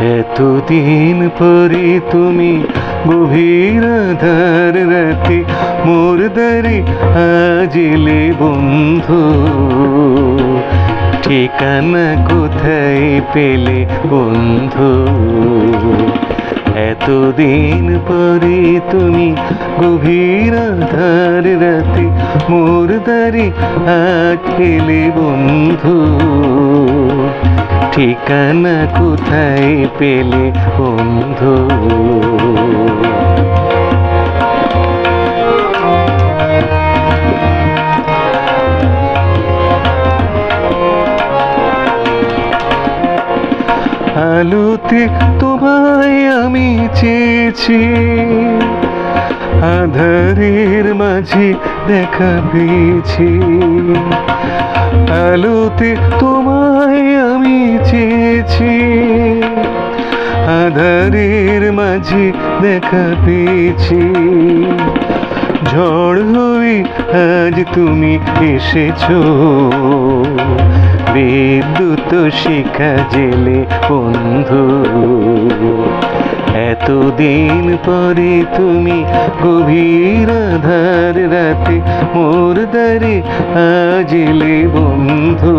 এতদিন পরে তুমি গভীর আধার রাতে মোর দারে আজিলে বন্ধু। ঠিকানা কোথায় পেলে বন্ধু? এতদিন পরে তুমি গভীর আধার রাতে মোর দারে আজ পেলে বন্ধু। ঠিকানা কোথায় পেলে বন্ধু? আলোতে তোমায় আমি চেয়েছি আধারের মাঝে দেখা পেয়েছি। আলোতে তোমায় আমি চেয়েছি। আধারের মাঝে দেখা পেয়েছি। ঝড় হয়ে আজ তুমি এসেছ। বিদ্যুৎ শিখা জেলে বন্ধু। এতদিন পরে তুমি গভীর আধার রাতে মোর দারে আজলে বন্ধু।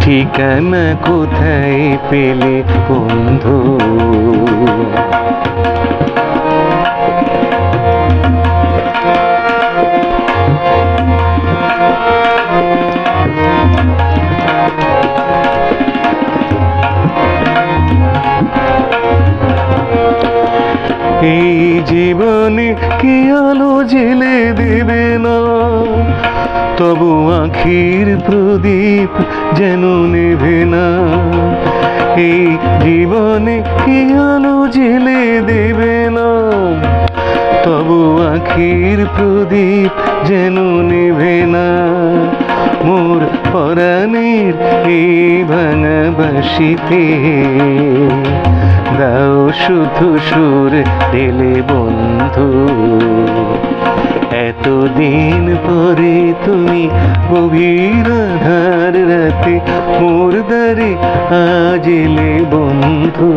ঠিকানা কোথায় পেলে বন্ধু? এই জীবনে কি আলো জেলে দেবে না? তবু আখির প্রদীপ যেন নেবে না। এই জীবনে কি আলো জেলে দেবে না? তবু আখির প্রদীপ যেন নেবে না। মোর পরাণের এই ভাঙা দাও শুধু সুর দিলে বন্ধু। এতদিন পরে তুমি গভীর আধার রাতে মোর দ্বারে আজলে বন্ধু।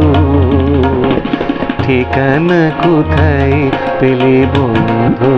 ঠিকানা কোথায় পেলে বন্ধু?